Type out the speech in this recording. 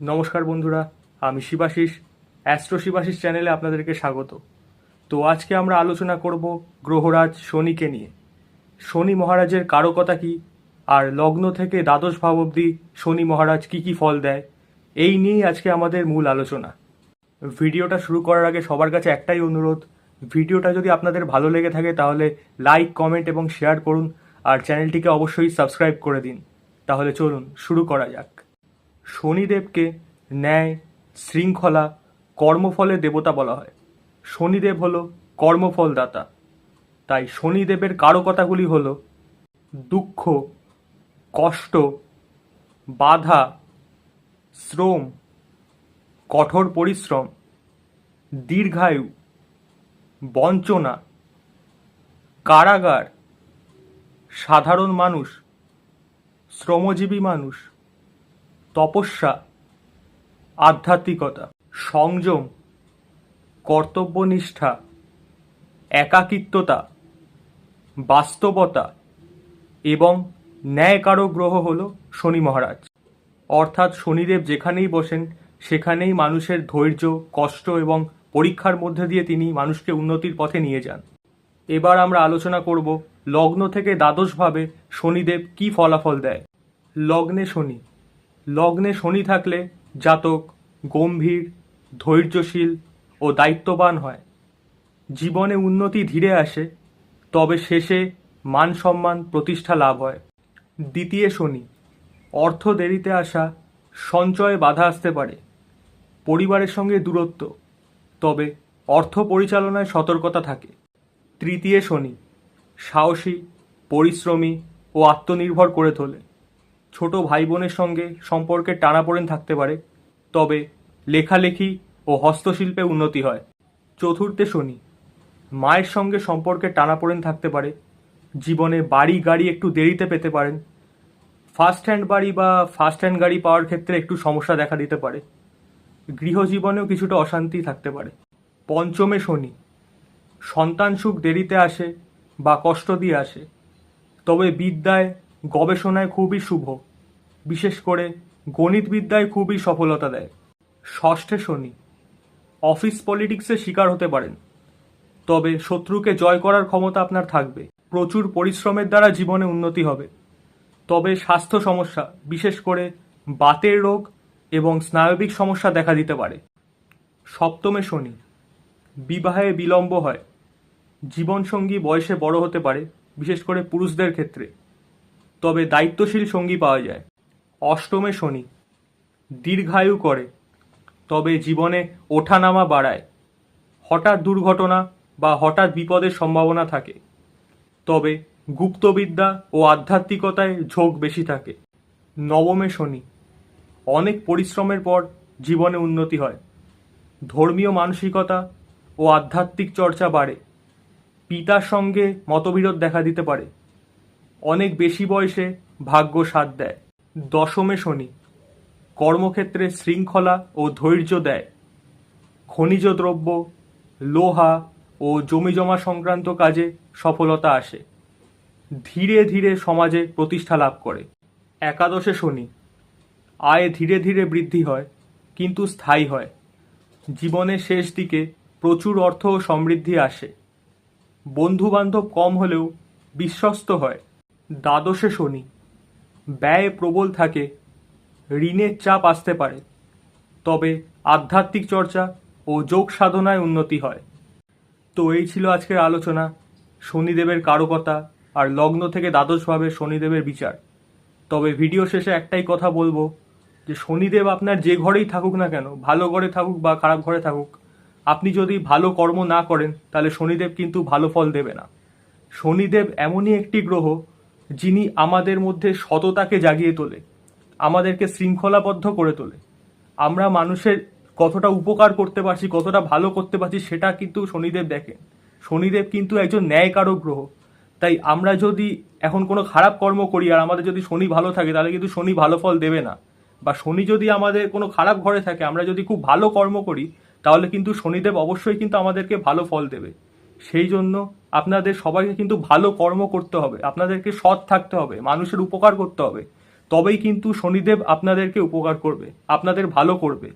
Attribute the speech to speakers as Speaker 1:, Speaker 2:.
Speaker 1: নমস্কার বন্ধুরা, আমি শিবাশিস, অ্যাস্ট্রো শিবাশিস চ্যানেলে আপনাদেরকে স্বাগত। তো আজকে আমরা আলোচনা করব গ্রহরাজ শনিকে নিয়ে। শনি মহারাজের কারকতা কি? আর লগ্ন থেকে দ্বাদশ ভাব অবধি শনি মহারাজ কি কি ফল দেয়? এই নিয়েই আজকে আমাদের মূল আলোচনা। ভিডিওটা শুরু করার আগে সবার কাছে একটাই অনুরোধ, ভিডিওটা যদি আপনাদের ভালো লেগে থাকে তাহলে লাইক, কমেন্ট এবং শেয়ার করুন, আর চ্যানেলটিকে অবশ্যই সাবস্ক্রাইব করে দিন। তাহলে চলুন, শুরু করা যাক। শনিদেবকে ন্যায়, শৃঙ্খলা কর্মফলের দেবতা বলা হয়। শনিদেব হলো কর্মফলদাতা। তাই শনিদেবের কারকতাগুলি হলো দুঃখ, কষ্ট, বাধা, শ্রম, কঠোর পরিশ্রম, দীর্ঘায়ু, বঞ্চনা, কারাগার, সাধারণ মানুষ, শ্রমজীবী মানুষ তপস্যা, আধ্যাত্মিকতা, সংযম, কর্তব্যনিষ্ঠা, একাকিত্বতা, বাস্তবতা এবং ন্যায়কারক গ্রহ হল শনি মহারাজ। অর্থাৎ শনিদেব যেখানেই বসেন, সেখানেই মানুষের ধৈর্য, কষ্ট এবং পরীক্ষার মধ্যে দিয়ে তিনি মানুষকে উন্নতির পথে নিয়ে যান। এবার আমরা আলোচনা করব লগ্ন থেকে দ্বাদশভাবে শনিদেব কি ফলাফল দেয়। লগ্নে শনি লগ্নে শনি থাকলে জাতক, গম্ভীর, ধৈর্যশীল ও দায়িত্ববান হয়। জীবনে উন্নতি ধীরে আসে, তবে শেষে মান সম্মান প্রতিষ্ঠা লাভ হয়। দ্বিতীয় শনি, অর্থ দেরিতে আসা, সঞ্চয়ে বাধা আসতে পারে। পরিবারের সঙ্গে দূরত্ব, তবে অর্থ পরিচালনায় সতর্কতা থাকে। তৃতীয় শনি, সাহসী, পরিশ্রমী ও আত্মনির্ভর করে তোলে। ছোট ভাই বোনের সঙ্গে সম্পর্কে টানাপোড়েন থাকতে পারে, তবে লেখালেখি ও হস্তশিল্পে উন্নতি হয়। চতুর্থে শনি, মায়ের সঙ্গে সম্পর্কে টানাপোড়েন থাকতে পারে, জীবনে বাড়ি গাড়ি একটু দেরিতে পেতে পারেন ফার্স্ট হ্যান্ড বাড়ি বা ফার্স্ট হ্যান্ড গাড়ি পাওয়ার ক্ষেত্রে একটু সমস্যা দেখা দিতে পারে, গৃহজীবনেও কিছুটা অশান্তি থাকতে পারে। পঞ্চমে শনি, সন্তান সুখ দেরিতে আসে বা কষ্ট দিয়ে আসে, তবে বিদ্যায় গবেষণায় খুবই শুভ। বিশেষ করে গণিত বিদ্যায় খুবই সফলতা দেয়। ষষ্ঠে শনি, অফিস পলিটিক্সে শিকার হতে পারেন। তবে শত্রুকে জয় করার ক্ষমতা আপনার থাকবে। প্রচুর পরিশ্রমের দ্বারা জীবনে উন্নতি হবে। তবে স্বাস্থ্য সমস্যা, বিশেষ করে বাতের রোগ এবং স্নায়বিক সমস্যা দেখা দিতে পারে। সপ্তমে শনি, বিবাহে বিলম্ব হয়। জীবনসঙ্গী বয়সে বড় হতে পারে, বিশেষ করে পুরুষদের ক্ষেত্রে। তবে দায়িত্বশীল সঙ্গী পাওয়া যায়। অষ্টমে শনি, দীর্ঘায়ু করে, তবে জীবনে ওঠানামা বাড়ায়। হঠাৎ দুর্ঘটনা বা হঠাৎ বিপদের সম্ভাবনা থাকে, তবে গুপ্তবিদ্যা ও আধ্যাত্মিকতায় ঝোঁক বেশি থাকে। নবমে শনি, অনেক পরিশ্রমের পর জীবনে উন্নতি হয়। ধর্মীয় মানসিকতা ও আধ্যাত্মিক চর্চা বাড়ে। পিতার সঙ্গে মতবিরোধ দেখা দিতে পারে। অনেক বেশি বয়সে ভাগ্য সাথ দেয়। দশমে শনি, কর্মক্ষেত্রে শৃঙ্খলা ও ধৈর্য দেয়। খনিজ দ্রব্য, লোহা ও জমিজমা সংক্রান্ত কাজে সফলতা আসে। ধীরে ধীরে সমাজে প্রতিষ্ঠা লাভ করে। একাদশে শনি, আয় ধীরে ধীরে বৃদ্ধি হয়, কিন্তু স্থায়ী হয়। জীবনের শেষ দিকে প্রচুর অর্থ ও সমৃদ্ধি আসে। বন্ধু বান্ধব কম হলেও বিশ্বস্ত হয়। দ্বাদশে শনি। ব্যয় প্রবল থাকে, ঋণের চাপ আসতে পারে। তবে আধ্যাত্মিক চর্চা ও যোগ সাধনায় উন্নতি হয়। তো এই ছিল আজকের আলোচনা। শনিদেবের কারকতা আর লগ্ন থেকে দ্বাদশভাবে শনিদেবের বিচার। তবে ভিডিও শেষে একটাই কথা বলব যে শনিদেব আপনার যে ঘরেই থাকুক না কেন, ভালো ঘরে থাকুক বা খারাপ ঘরে থাকুক, আপনি যদি ভালো কর্ম না করেন, তাহলে শনিদেব কিন্তু ভালো ফল দেবে না। শনিদেব এমনই একটি গ্রহ যিনি আমাদের মধ্যে সততাকে জাগিয়ে তোলে, আমাদেরকে শৃঙ্খলাবদ্ধ করে তোলে। আমরা মানুষের কতটা উপকার করতে পারছি, কতটা ভালো করতে পারছি, সেটা কিন্তু শনিদেব দেখেন। শনিদেব কিন্তু একজন ন্যায়কারক গ্রহ। তাই আমরা যদি এখন কোনো খারাপ কর্ম করি আর আমাদের যদি শনি ভালো থাকে, তাহলে কিন্তু শনি ভালো ফল দেবে না। বা শনি যদি আমাদের কোনো খারাপ ঘরে থাকে, আমরা যদি খুব ভালো কর্ম করি, তাহলে কিন্তু শনিদেব অবশ্যই কিন্তু আমাদেরকে ভালো ফল দেবে। সেই জন্য আপনাদের সবাইকে কিন্তু ভালো কর্ম করতে হবে, আপনাদেরকে সৎ থাকতে হবে, মানুষের উপকার করতে হবে। তবেই কিন্তু শনিদেব আপনাদেরকে উপকার করবে, আপনাদের ভালো করবে।